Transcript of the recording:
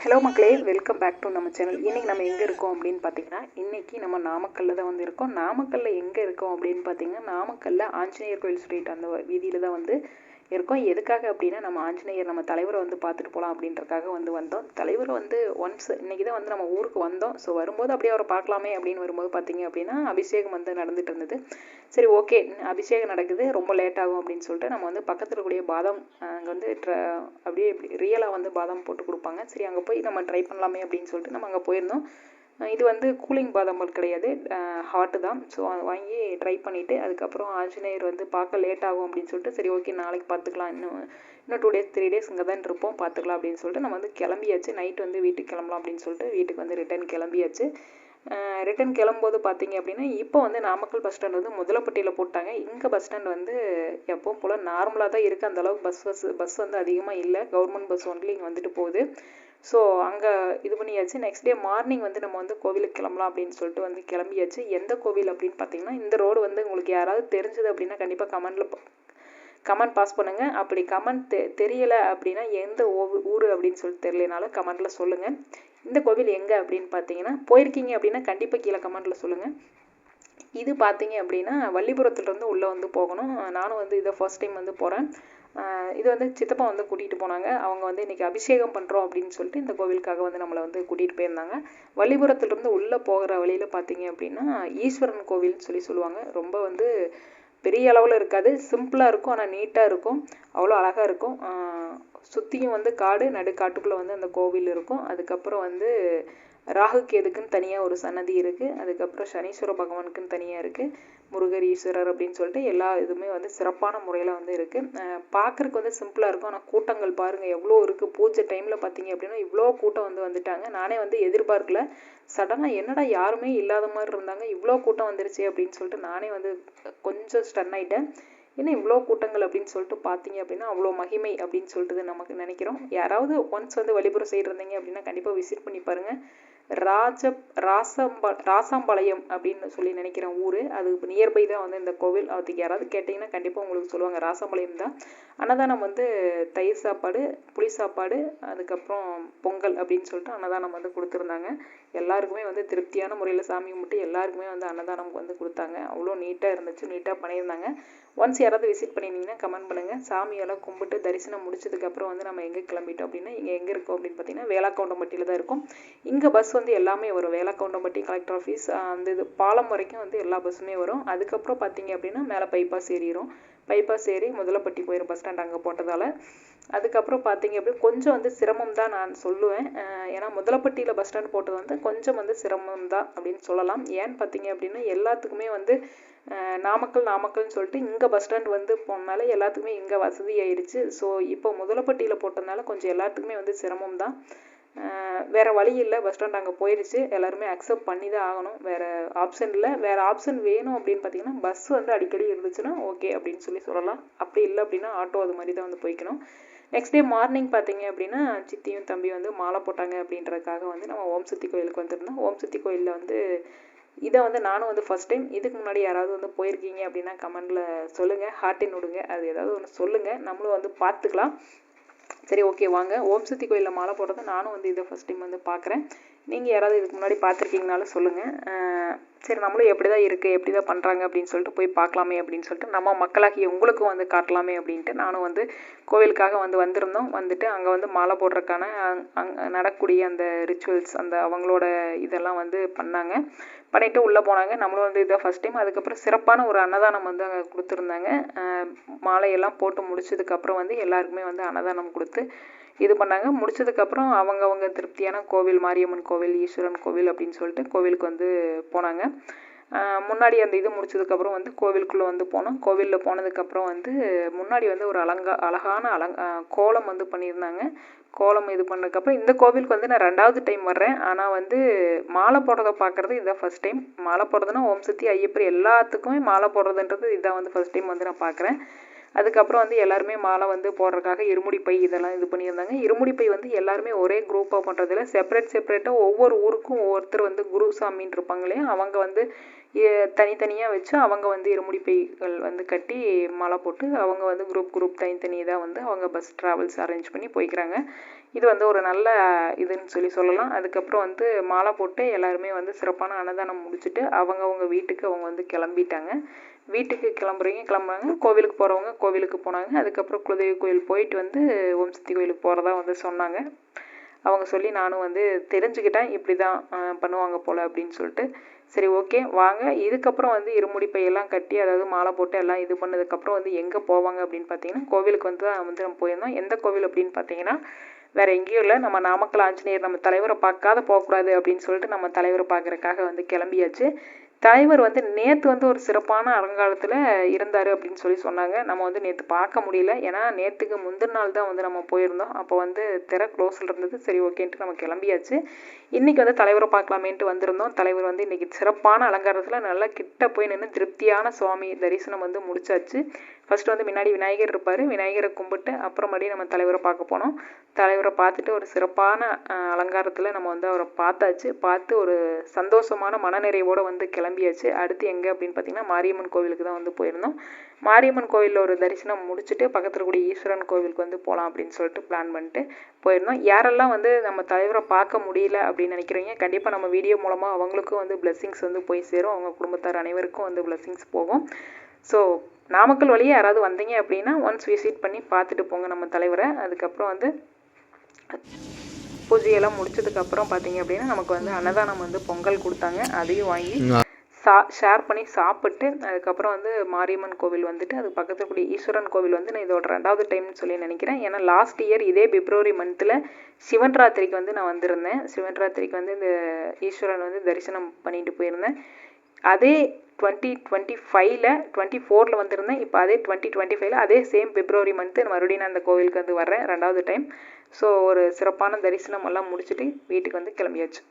Hello மக்களே welcome back to நம்ம channel இன்றைக்கி நம்ம எங்கே இருக்கோம் அப்படின்னு பார்த்தீங்கன்னா இன்றைக்கி நம்ம நாமக்கல்லில் தான் வந்து இருக்கோம். நாமக்கல்லில் எங்கே இருக்கோம் அப்படின்னு பார்த்தீங்கன்னா நாமக்கல்லில் ஆஞ்சநேயர் கோயில் ஸ்ட்ரீட் அந்த வீதியில் தான் வந்து இருக்கோம். எதுக்காக அப்படின்னா நம்ம ஆஞ்சநேயர் நம்ம தலைவரை வந்து பார்த்துட்டு போகலாம் அப்படின்றக்காக வந்து வந்தோம். தலைவர் வந்து ஒன்ஸ் இன்றைக்கி தான் வந்து நம்ம ஊருக்கு வந்தோம். ஸோ வரும்போது அப்படியே அவரை பார்க்கலாமே அப்படின்னு வரும்போது பார்த்தீங்க அப்படின்னா அபிஷேகம் வந்து நடந்துட்டு இருந்தது. சரி ஓகே அபிஷேகம் நடக்குது. ரொம்ப லேட் ஆகும் அப்படின்னு சொல்லிட்டு நம்ம வந்து பக்கத்தில் இருக்கக்கூடிய பாதாம் அங்கே வந்து ட்ர அப்படியே ரியலாக வந்து பாதாம் போட்டு கொடுப்பாங்க. சரி அங்கே போய் நம்ம ட்ரை பண்ணலாமே அப்படின்னு சொல்லிட்டு நம்ம அங்கே போயிருந்தோம். இது வந்து கூலிங் பாதாமல் கிடையாது. ஹாட்டு தான். ஸோ அதை வாங்கி ட்ரை பண்ணிவிட்டு அதுக்கப்புறம் ஆஞ்சநேயர் வந்து பார்க்க லேட் ஆகும் அப்படின்னு சொல்லிட்டு சரி ஓகே நாளைக்கு பார்த்துக்கலாம். இன்னும் இன்னும் டூ டேஸ் த்ரீ டேஸ் இங்கே தான் இருப்போம் பார்த்துக்கலாம் அப்படின்னு சொல்லிட்டு நம்ம வந்து கிளம்பியாச்சு. நைட் வந்து வீட்டுக்கு கிளம்பலாம் அப்படின்னு சொல்லிட்டு வீட்டுக்கு வந்து ரிட்டர்ன் கிளம்பியாச்சு. ரிட்டன் கிளம்பும்போது பார்த்தீங்க அப்படின்னா இப்போ வந்து நாமக்கல் பஸ் ஸ்டாண்ட் வந்து முதலப்பட்டியில் போட்டாங்க. இங்கே பஸ் ஸ்டாண்ட் வந்து எப்பவும் போல் நார்மலாக தான் இருக்குது அந்தளவுக்கு பஸ் பஸ் பஸ் வந்து அதிகமாக இல்லை. கவர்மெண்ட் பஸ் ஒன்லி இங்கே வந்துட்டு போகுது. ஸோ அங்கே இது பண்ணியாச்சு. நெக்ஸ்ட் டே மார்னிங் வந்து நம்ம வந்து கோவிலுக்கு கிளம்பலாம் அப்படின்னு சொல்லிட்டு வந்து கிளம்பியாச்சு. எந்த கோவில் அப்படின்னு பார்த்தீங்கன்னா இந்த ரோடு வந்து உங்களுக்கு யாராவது தெரிஞ்சது அப்படின்னா கண்டிப்பாக கமெண்டில் கமெண்ட் பாஸ் பண்ணுங்கள் அப்படி கமெண்ட் தெ தெரியலை அப்படின்னா எந்த ஊர் அப்படின்னு சொல்லிட்டு தெரியலனாலும் கமெண்ட்டில் சொல்லுங்கள் இந்த கோவில் எங்கே அப்படின்னு பார்த்தீங்கன்னா போயிருக்கீங்க அப்படின்னா கண்டிப்பாக கீழே கமெண்ட்டில் சொல்லுங்கள் இது பார்த்தீங்க அப்படின்னா வள்ளிபுரத்துலேருந்து உள்ளே வந்து போகணும். நானும் வந்து இதை ஃபர்ஸ்ட் டைம் வந்து போகிறேன் இது வந்து சித்தப்பா வந்து கூட்டிகிட்டு போனாங்க. அவங்க வந்து இன்றைக்கி அபிஷேகம் பண்ணுறோம் அப்படின்னு சொல்லிட்டு இந்த கோவிலுக்காக வந்து நம்மளை வந்து கூட்டிகிட்டு போயிருந்தாங்க. வள்ளிபுரத்துலேருந்து உள்ளே போகிற வழியில் பார்த்தீங்க அப்படின்னா ஈஸ்வரன் கோவில்னு சொல்லி சொல்லுவாங்க. ரொம்ப வந்து பெரிய அளவில் இருக்காது. சிம்பிளாக இருக்கும் ஆனால் நீட்டாக இருக்கும். அவ்வளோ அழகாக இருக்கும். சுற்றியும் வந்து காடு நடு காட்டுக்குள்ளே வந்து அந்த கோவில் இருக்கும். அதுக்கப்புறம் வந்து ராகு கேதுக்குன்னு தனியாக ஒரு சன்னதி இருக்குது அதுக்கப்புறம் சனீஸ்வர பகவானுக்குன்னு தனியாக இருக்குது முருகர் ஈஸ்வரர் அப்படின்னு சொல்லிட்டு எல்லா இதுவுமே வந்து சிறப்பான முறையில் வந்து இருக்குது பார்க்குறக்கு வந்து சிம்பிளாக இருக்கும். ஆனால் கூட்டங்கள் பாருங்கள் எவ்வளோ இருக்குது பூஜை டைமில் பார்த்தீங்க அப்படின்னா இவ்வளோ கூட்டம் வந்து வந்துட்டாங்க. நானே வந்து எதிர்பார்க்கல. சடனாக என்னடா யாருமே இல்லாத மாதிரி இருந்தாங்க. இவ்வளோ கூட்டம் வந்துருச்சு அப்படின்னு சொல்லிட்டு நானே வந்து கொஞ்சம் ஸ்டன் ஆகிட்டேன் ஏன்னா இவ்வளோ கூட்டங்கள் அப்படின்னு சொல்லிட்டு பார்த்தீங்க அப்படின்னா அவ்வளோ மகிமை அப்படின்னு சொல்லிட்டு நமக்கு நினைக்கிறோம். யாராவது ஒன்ஸ் வந்து வழிபுறம் சைடு இருந்தீங்க அப்படின்னா கண்டிப்பாக விசிட் பண்ணி பாருங்கள் ராஜ ராசம்பா ராசாம்பாளையம் அப்படின்னு சொல்லி நினைக்கிறேன் ஊர். அது நியர்பை தான் வந்து இந்த கோவில். அதுக்கு யாராவது கேட்டிங்கன்னா கண்டிப்பாக உங்களுக்கு சொல்லுவாங்க. ராசாம்பாளையம் தான். அன்னதானம் வந்து தயிர் சாப்பாடு புளி சாப்பாடு அதுக்கப்புறம் பொங்கல் அப்படின்னு சொல்லிட்டு அன்னதானம் வந்து கொடுத்துருந்தாங்க. எல்லாருக்குமே வந்து திருப்தியான முறையில் சாமி கும்பிட்டு எல்லாருக்குமே வந்து அன்னதானம் வந்து கொடுத்தாங்க. அவ்வளோ நீட்டாக இருந்துச்சு. நீட்டாக பண்ணியிருந்தாங்க. ஒன்ஸ் யாராவது விசிட் பண்ணியிருந்தீங்கன்னா கமெண்ட் பண்ணுங்கள் சாமியெல்லாம் கும்பிட்டு தரிசனம் முடிச்சதுக்கப்புறம் வந்து நம்ம எங்கே கிளம்பிட்டோம் அப்படின்னா இங்கே எங்கே இருக்கோம் அப்படின்னு பார்த்தீங்கன்னா வேளாக்கவுண்டம்பட்டியில் தான் இருக்கும். இங்கே பஸ் வந்து எல்லாமே வரும். வேளாக்கவுண்டம்பட்டி கலெக்டர் ஆஃபீஸ் அந்த இது பாலம் வரைக்கும் வந்து எல்லா பஸ்ஸுமே வரும். அதுக்கப்புறம் பார்த்தீங்க அப்படின்னா மேலே பைபாஸ் ஏறிடும் பைபாஸ் ஏறி முதலப்பட்டி போயிடும் பஸ் ஸ்டாண்ட் அங்கே போட்டதால். அதுக்கப்புறம் பார்த்தீங்க அப்படின்னா கொஞ்சம் வந்து சிரமம் தான் நான் சொல்லுவேன். ஏன்னா முதலப்பட்டியில் பஸ் ஸ்டாண்ட் போட்டது வந்து கொஞ்சம் வந்து சிரமம் தான் அப்படின்னு சொல்லலாம். ஏன்னு பார்த்தீங்க அப்படின்னா எல்லாத்துக்குமே வந்து நாமக்கல் நாமக்கல்னு சொல்லிட்டு இங்கே பஸ் ஸ்டாண்ட் வந்து போனனால எல்லாத்துக்குமே இங்கே வசதி ஆயிடுச்சு ஸோ இப்போ முதலப்பட்டியில் போட்டதுனால கொஞ்சம் எல்லாத்துக்குமே வந்து சிரமம் தான். வேறு வழி இல்லை. பஸ் ஸ்டாண்ட் அங்கே போயிடுச்சு எல்லாருமே அக்செப்ட் பண்ணி தான் ஆகணும். வேறு ஆப்ஷன் இல்லை. வேறு ஆப்ஷன் வேணும் அப்படின்னு பார்த்தீங்கன்னா பஸ் வந்து அடிக்கடி இருந்துச்சுன்னா ஓகே அப்படின்னு சொல்லி சொல்லலாம். அப்படி இல்லை அப்படின்னா ஆட்டோ அது மாதிரி தான் வந்து போய்க்கணும். நெக்ஸ்ட் டே மார்னிங் பார்த்தீங்க அப்படின்னா சித்தியும் தம்பி வந்து மாலை போட்டாங்க அப்படின்றதுக்காக வந்து நம்ம ஓம் சக்தி கோயிலுக்கு வந்திருந்தோம். ஓம் சக்தி கோயிலில் வந்து இதை வந்து நானும் வந்து ஃபஸ்ட் டைம் இதுக்கு முன்னாடி யாராவது வந்து போயிருக்கீங்க அப்படின்னா கமெண்டில் சொல்லுங்கள் ஹார்ட்டின் விடுங்க அது ஏதாவது ஒன்று சொல்லுங்கள் நம்மளும் வந்து பார்த்துக்கலாம். சரி ஓகே வாங்க. ஓம் சக்தி கோயிலில் மாலை போடுறதை நானும் வந்து இதை ஃபஸ்ட் டைம் வந்து பார்க்குறேன். நீங்கள் யாராவது இதுக்கு முன்னாடி பார்த்துருக்கீங்கனாலும் சொல்லுங்கள் சரி நம்மளும் எப்படி தான் இருக்குது எப்படி தான் பண்ணுறாங்க அப்படின்னு சொல்லிட்டு போய் பார்க்கலாமே அப்படின்னு சொல்லிட்டு நம்ம மக்களாகி உங்களுக்கும் வந்து காட்டலாமே அப்படின்ட்டு நானும் வந்து கோவிலுக்காக வந்து வந்திருந்தோம். வந்துட்டு அங்கே வந்து மாலை போடுறதுக்கான அங்கே நடக்கக்கூடிய அந்த ரிச்சுவல்ஸ் அந்த அவங்களோட இதெல்லாம் வந்து பண்ணாங்க. பண்ணிவிட்டு உள்ளே போனாங்க. நம்மளும் வந்து இதை ஃபஸ்ட் டைம் அதுக்கப்புறம் சிறப்பான ஒரு அன்னதானம் வந்து அங்கே கொடுத்துருந்தாங்க. மாலையெல்லாம் போட்டு முடிச்சதுக்கப்புறம் வந்து எல்லாருக்குமே வந்து அன்னதானம் கொடுத்து இது பண்ணாங்க. முடிச்சதுக்கப்புறம் அவங்கவுங்க திருப்தியான கோவில் மாரியம்மன் கோவில் ஈஸ்வரன் கோவில் அப்படின்னு சொல்லிட்டு கோவிலுக்கு வந்து போனாங்க. முன்னாடி அந்த இது முடிச்சதுக்கப்புறம் வந்து கோவிலுக்குள்ளே வந்து போனோம். கோவிலில் போனதுக்கப்புறம் வந்து முன்னாடி வந்து ஒரு அலங்கா அழகான அலங் கோலம் வந்து பண்ணியிருந்தாங்க. கோலம் இது பண்ணதுக்கப்புறம் இந்த கோவிலுக்கு வந்து நான் ரெண்டாவது டைம் வர்றேன். ஆனால் வந்து மாலை போடுறத பார்க்குறது இதுதான் ஃபஸ்ட் டைம் மாலை போடுறதுன்னா ஓம் சக்தி ஐயப்பர் எல்லாத்துக்குமே மாலை போடுறதுன்றது இதுதான் வந்து ஃபஸ்ட் டைம் வந்து நான் பார்க்குறேன். அதுக்கப்புறம் வந்து எல்லாருமே மாலை வந்து போடுறதுக்காக இருமுடி பை இதெல்லாம் இது பண்ணியிருந்தாங்க. இருமுடி பை வந்து எல்லாருமே ஒரே குரூப்பாக பண்ணுறதில்ல செப்பரேட் செப்பரேட்டாக ஒவ்வொரு ஊருக்கும் ஒவ்வொருத்தர் வந்து குரு சாமின்னு இருப்பாங்க இல்லையா? அவங்க வந்து தனித்தனியாக வச்சு அவங்க வந்து இருமுடி பைகள் வந்து கட்டி மாலை போட்டு அவங்க வந்து குரூப் குரூப் தனித்தனி தான் வந்து அவங்க பஸ் ட்ராவல்ஸ் அரேஞ்ச் பண்ணி போய்க்கிறாங்க. இது வந்து ஒரு நல்ல இதுன்னு சொல்லி சொல்லலாம். அதுக்கப்புறம் வந்து மாலை போட்டு எல்லாருமே வந்து சிறப்பான அன்னதானம் முடிச்சுட்டு அவங்கவுங்க வீட்டுக்கு அவங்க வந்து கிளம்பிட்டாங்க. வீட்டுக்கு கிளம்புறவங்க கிளம்புறாங்க. கோவிலுக்கு போகிறவங்க கோவிலுக்கு போனாங்க. அதுக்கப்புறம் குலதெய்வ கோயில் போயிட்டு வந்து ஓம் சக்தி கோயிலுக்கு போகிறதா வந்து சொன்னாங்க. அவங்க சொல்லி நானும் வந்து தெரிஞ்சுக்கிட்டேன் இப்படி தான் பண்ணுவாங்க போல் அப்படின்னு சொல்லிட்டு. சரி ஓகே வாங்க. இதுக்கப்புறம் வந்து இருமுடி பையெல்லாம் கட்டி அதாவது மாலை போட்டு எல்லாம் இது பண்ணதுக்கப்புறம் வந்து எங்கே போவாங்க அப்படின்னு பார்த்தீங்கன்னா கோவிலுக்கு வந்து தான் வந்து நம்ம போயிருந்தோம். எந்த கோவில் அப்படின்னு பார்த்தீங்கன்னா வேற எங்கேயும் இல்லை. நம்ம நாமக்கல் ஆஞ்சநேயர் நம்ம தலைவரை பார்க்காத போகக்கூடாது அப்படின்னு சொல்லிட்டு நம்ம தலைவரை பார்க்குறக்காக வந்து கிளம்பியாச்சு. தலைவர் வந்து நேற்று வந்து ஒரு சிறப்பான அலங்காரத்தில் இருந்தார் அப்படின்னு சொல்லி சொன்னாங்க. நம்ம வந்து நேற்று பார்க்க முடியல. ஏன்னா நேற்றுக்கு முந்தின நாள் தான் வந்து நம்ம போயிருந்தோம். அப்போ வந்து திற க்ளோஸில் இருந்தது. சரி ஓகேன்ட்டு நம்ம கிளம்பியாச்சு. இன்றைக்கி வந்து தலைவரை பார்க்கலாமேன்ட்டு வந்திருந்தோம். தலைவர் வந்து இன்றைக்கி சிறப்பான அலங்காரத்தில் நல்லா கிட்ட போய் நின்று திருப்தியான சுவாமி தரிசனம் வந்து முடிச்சாச்சு. ஃபஸ்ட்டு வந்து முன்னாடி விநாயகர் இருப்பார். விநாயகரை கும்பிட்டு அப்புறமடி நம்ம தலைவரை பார்க்க போனோம். தலைவரை பார்த்துட்டு ஒரு சிறப்பான அலங்காரத்தில் நம்ம வந்து அவரை பார்த்தாச்சு. பார்த்து ஒரு சந்தோஷமான மனநிறைவோடு வந்து கிளம்பியாச்சு. அடுத்து எங்கே அப்படின்னு பார்த்தீங்கன்னா மாரியம்மன் கோவிலுக்கு தான் வந்து போயிருந்தோம். மாரியம்மன் கோவிலில் ஒரு தரிசனம் முடிச்சுட்டு பக்கத்தில் கூடிய ஈஸ்வரன் கோவிலுக்கு வந்து போகலாம் அப்படின்னு சொல்லிட்டு பிளான் பண்ணிட்டு போயிருந்தோம். யாரெல்லாம் வந்து நம்ம தலைவரை பார்க்க முடியல அப்படின்னு நினைக்கிறீங்க கண்டிப்பாக நம்ம வீடியோ மூலமாக அவங்களுக்கும் வந்து பிளெஸ்ஸிங்ஸ் வந்து போய் சேரும். அவங்க குடும்பத்தார் அனைவருக்கும் வந்து பிளெஸ்ஸிங்ஸ் போகும். ஸோ நாமக்கல் வழியே யாராவது வந்தீங்க அப்படின்னா ஒன்ஸ் விசிட் பண்ணி பார்த்துட்டு போங்க நம்ம தலைவரை. அதுக்கப்புறம் வந்து பூஜையெல்லாம் முடிச்சதுக்கு அப்புறம் பார்த்தீங்க அப்படின்னா நமக்கு வந்து அன்னதானம் வந்து பொங்கல் கொடுத்தாங்க. அதையும் வாங்கி சா ஷேர் பண்ணி சாப்பிட்டு அதுக்கப்புறம் வந்து மாரியம்மன் கோவில் வந்துட்டு அது பக்கத்தில் கூடிய ஈஸ்வரன் கோவில் வந்து நான் இதோட ரெண்டாவது டைம்னு சொல்லி நினைக்கிறேன். ஏன்னா லாஸ்ட் இயர் இதே பிப்ரவரி மந்தில் சிவன் ராத்திரிக்கு வந்து நான் வந்திருந்தேன். சிவன் ராத்திரிக்கு வந்து இந்த ஈஸ்வரன் வந்து தரிசனம் பண்ணிட்டு போயிருந்தேன். அதே டுவெண்ட்டி டுவெண்ட்டி ஃபைவ்ல டுவெண்ட்டி ஃபோரில் வந்திருந்தேன் இப்போ அதே டுவெண்ட்டி டுவெண்ட்டி ஃபைவ்ல அதே சேம் பிப்ரவரி மந்த்து மறுபடியும் நான் அந்த கோவிலுக்கு வந்து வர்றேன் ரெண்டாவது டைம் ஸோ ஒரு சிறப்பான தரிசனம் எல்லாம் முடிச்சுட்டு வீட்டுக்கு வந்து கிளம்பியாச்சு.